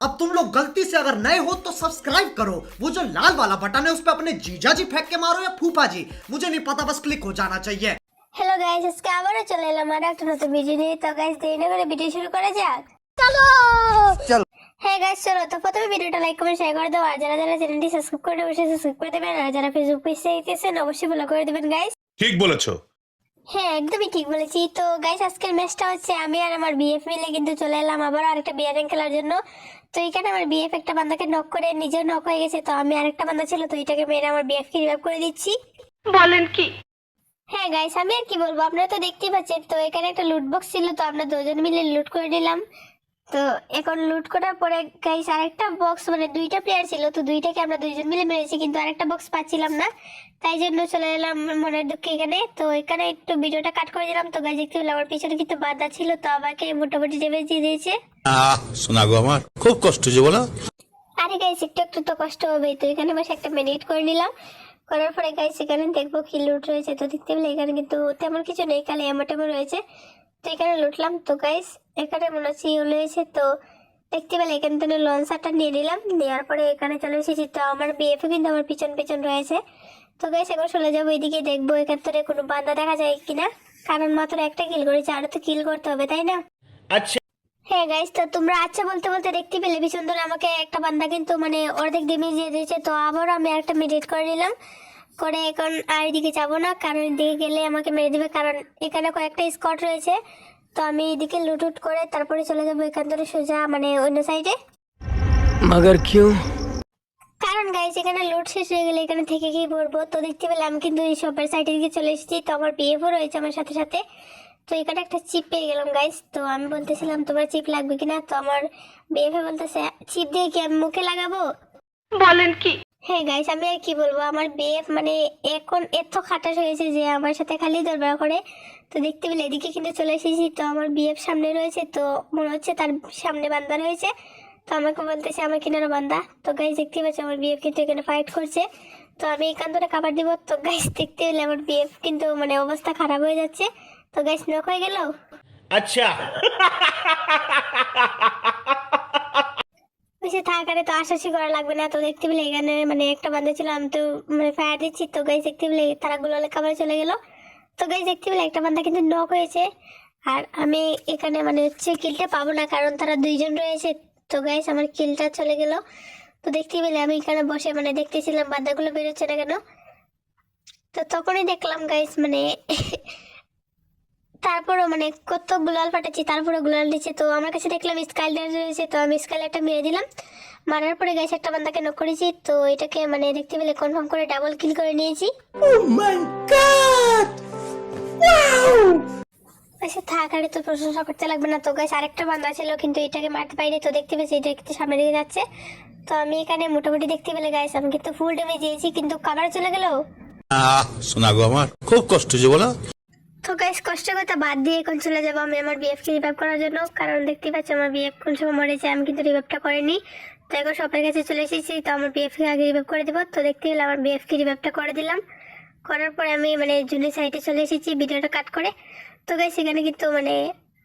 अब तुम लोग गलती से अगर नए हो तो सब्सक्राइब करो वो जो लाल वाला बटन है उस पर अपने जीजा जी फेंक के मारो या फूफा जी मुझे नहीं पता बस क्लिक हो जाना चाहिए হ্যালো গাইস আজকে আবারও চলে এলাম আর একটা নতুন ভিডিও নিয়ে তো গাইস দেরি না করে ভিডিও শুরু করা যাক চলো হ্যাঁ গাইস চলো তো প্রথমে ভিডিওটা লাইক কমেন্ট শেয়ার করে দাও আর যারা যারা চ্যানেলটি সাবস্ক্রাইব করে অবশ্যই সাবস্ক্রাইব করে দেবেন আর যারা ফেসবুক পেজে দেখতেছেন অবশ্যই ফলো করে দেবেন গাইস ঠিক বলেছো হ্যাঁ একদমই ঠিক বলেছি। তো গাইস আজকের ম্যাচটা হচ্ছে আমি আর আমার বিএফ মিলে কিন্তু চলে এলাম আবার আরেকটা বিয়ারিং খেলার জন্য। তো এখানে আমার বিএফ একটা বান্দাকে নক করে নিজেও নক হয়ে গেছে। তো আমি আরেকটা বান্দা ছিল তো এটাকে মেরে আমার বিএফ কে রিভাইভ করে দিচ্ছি। বলেন কি? হ্যাঁ গাইস আমি আর কি বলব? আপনারা তো দেখতেই পাচ্ছেন তো এখানে একটা লুট বক্স ছিল তো আমরা দুজন মিলে লুট করে নিলাম। তো এখন লুট করার পরে গাইস আরেকটা বক্স মানে দুইটা প্লেয়ার ছিল তো দুইটাকে আমরা দুইজন মিলে মেরেছি কিন্তু আরেকটা বক্স পাচ্ছিলাম না। তাই জন্য চলে এলাম মনের দুঃখে এখানে। তো এখানে একটু ভিডিওটা কাট করে দিলাম। তো গাইস দেখতে পেলাম আমার পিছনে কিন্তু বাধা ছিল তো আমাকে মোটামুটি ডেমেজ দিয়ে দিয়েছে। আহ শোনা গো আমার খুব কষ্ট যে বলো। আরে গাইস একটু একটু তো কষ্ট হবেই। তো এখানে বসে একটা মিনিট করে নিলাম। করার পরে গাইস এখানে দেখব কি লুট রয়েছে। তো দেখতে পেলে এখানে কিন্তু তেমন কিছু নেই খালি এমন টেমন রয়েছে। তো এখানে লুটলাম। তো গাইস এখানে মনে হচ্ছে ইউ রয়েছে তো দেখতে পেলে এখান থেকে লঞ্চারটা নিয়ে নিলাম। নেওয়ার পরে এখানে চলে এসেছি। তো আমার বিএফ কিন্তু আমার পিছন পিছন রয়েছে। তো গাইস এখন চলে যাব এদিকে। দেখব এখান থেকে কোনো বান্দা দেখা যায় কিনা। কারণ মাত্র একটা কিল করেছে। আরও তো কিল করতে হবে তাই না? আচ্ছা। হ্যাঁ গাইস তো তোমরা আচ্ছা বলতে বলতে দেখতে পেলে ভীষণ ধরে আমাকে একটা বান্দা কিন্তু মানে অর্ধেক ড্যামেজ দিয়ে দিয়েছে। তো আবার আমি একটা মেডিট করে নিলাম। করে এখন আর এদিকে যাব না কারণ এদিকে গেলে আমাকে মেরে দেবে কারণ এখানে কয়েকটা স্কট রয়েছে। তো আমি এদিকে লুটুট করে তারপরে চলে যাব এখান থেকে সোজা মানে অন্য সাইডে মাগার কিউ? কারণ গাইস এখানে লুট শেষ হয়ে গেলে এখানে থেকে গিয়ে পড়ব তো দেখতে পেলাম কিন্তু এই সবের সাইডে দিকে চলে এসেছি তো আমার বিএফও রয়েছে আমার সাথে সাথে। তো এখানে একটা চিপ পেয়ে গেলাম গাইস তো আমি বলতেছিলাম তোমার চিপ লাগবে কিনা? তো আমার বিএফএ বলতেছে চিপ দিয়ে কি আমি মুখে লাগাবো? বলেন কি? হ্যাঁ গাইস আমি আর কি বলব? আমার বিএফ মানে এখন এত খাটাস হয়েছে যে আমার সাথে খালি দরবার করে। তো দেখতে পেলে এদিকে কিন্তু চলে এসেছি। তো আমার বিএফ সামনে রয়েছে, তো মনে হচ্ছে তার সামনে বান্দা রয়েছে তো আমাকে বলতেছে, আমার কিনারও বান্দা। তো গাইস দেখতে পাচ্ছি আমার বিএফ কিন্তু এখানে ফাইট করছে। তো আমি এখান ধরে খাবার দিব। তো গাইস দেখতে পেলে আমার বিএফ কিন্তু মানে অবস্থা খারাপ হয়ে যাচ্ছে। তো গাইস নক হয়ে গেল? আচ্ছা। বেশি থাকারে তো আশাসি করা লাগবে না। তো দেখতে পেলে এখানে মানে একটা বান্ধব ছিল, আমি তো মানে ফায়ার দিচ্ছি। তো গাইজ দেখতে পেলে তারা গুলো খাবার চলে গেল। তো গাইজ দেখতে পেলে একটা বান্ধা কিন্তু নক হয়েছে। আর আমি এখানে মানে হচ্ছে কিলটা পাবো না, কারণ তারা দুইজন রয়েছে। তো গাইজ আমার কিলটা চলে গেল। তো দেখতে পেলে আমি এখানে বসে মানে দেখতেছিলাম বান্দাগুলো বেরোচ্ছে না কেন। তো তখনই দেখলাম গাইজ মানে তারপরও মানে কত গুলাল ফাটাচ্ছি তারপরে গুলাল দিচ্ছে। তো আমার কাছে দেখলাম স্কাইলার রয়েছে তো আমি স্কাইলারটা মেরে দিলাম। মারার পরে গাইছে একটা বান্দাকে নক করেছি তো এটাকে মানে দেখতে পেলে কনফার্ম করে ডাবল কিল করে নিয়েছি। আচ্ছা থাক আরে তো প্রশংসা করতে লাগবে না। তো গাছ আরেকটা বান্দা ছিল কিন্তু এটাকে মারতে পারিনি তো দেখতে পেয়েছি এটা একটু সামনে দিকে যাচ্ছে। তো আমি এখানে মোটামুটি দেখতে পেলে গাইস আমি কিন্তু ফুল ডেমে দিয়েছি কিন্তু কাবার চলে গেল। আহ শোনা গো আমার খুব কষ্ট যে বলো। তো গাইস কষ্ট কথা বাদ দিয়ে এখন চলে যাব আমি আমার বিএফ কে রিভাইভ করার জন্য। কারণ দেখতে পাচ্ছি আমার বিএফ কোন সময় মরেছে, আমি কিন্তু রিভাইভটা করিনি। তো এখন সবার কাছে চলে এসেছি, তো আমার বিএফ কে আগে রিভাইভ করে দেবো। তো দেখতে পেলে আমার বিএফ কে রিভাইভটা করে দিলাম। করার পরে আমি মানে জুনের সাইডে চলে এসেছি ভিডিওটা কাট করে। তো গাইস এখানে কিন্তু মানে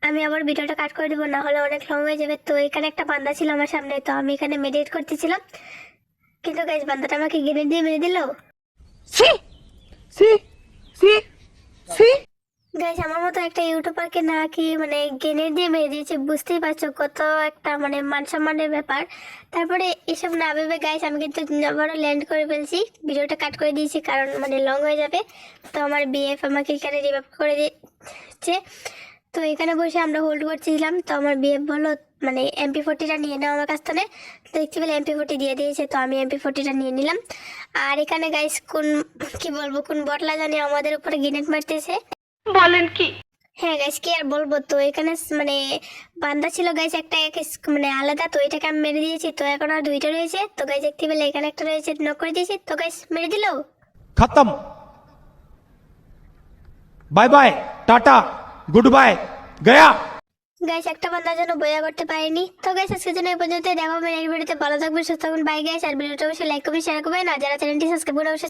আমি আবার ভিডিওটা কাট করে দেবো না হলে অনেক লং হয়ে যাবে। তো এখানে একটা বান্দা ছিল আমার সামনে, তো আমি এখানে মেডিটেট করতেছিলাম। কিন্তু গাইস বান্দাটা আমাকে গ্রেনেড দিয়ে মেরে দিল। গাইস আমার মতো একটা ইউটিউবারকে নাকি মানে গ্রেনেড দিয়ে মেরে দিয়েছে বুঝতেই পারছ কত একটা মানে মান সম্মানের ব্যাপার। তারপরে এসব না ভেবে গাইস আমি কিন্তু আবারও ল্যান্ড করে ফেলছি। ভিডিওটা কাট করে দিয়েছি, কারণ মানে লং হয়ে যাবে। তো আমার বিএফ আমাকে এখানে রিভাইভ করে দিচ্ছে। তো এখানে বসে আমরা হোল্ড করছিলাম। তো আমার বিএফ বলল মানে এমপি ফোর্টিটা নিয়ে নাও আমার কাছ থেকে। তো দেখতে পেলে এমপি ফোর্টি দিয়ে দিয়েছে, তো আমি এমপি ফোর্টিটা নিয়ে নিলাম। আর এখানে গাইস কোন, কি বলব, কোন বটলা জানি আমাদের উপরে গ্রেনেড মারতেছে। বলেন কি? হ্যাঁ গাইস কি আর বলব? তো এখানে মানে বান্দা ছিল গাইস একটা মানে আলাদা তো এটাকে আমি মেরে দিয়েছি। তো এখন আর দুইটা রয়েছে। তো গাইস একটি বেলে এখানে একটা রয়েছে নক করে দিয়েছি। তো গাইস মেরে দিল? খতম। Bye bye tata good bye Gaya. Guys একটা বান্দা যেন বয়া করতে পারেনি। তো গাইস আজকের জন্য এই পর্যন্ত দেখো মেরে ভিডিওতে ভালো থাকবেন সুস্থ থাকবেন বাই গাইস আর ভিডিওটা অবশ্যই লাইক করবেন শেয়ার করবেন। আর যারা চ্যানেলটি সাবস্ক্রাইব করে অবশ্যই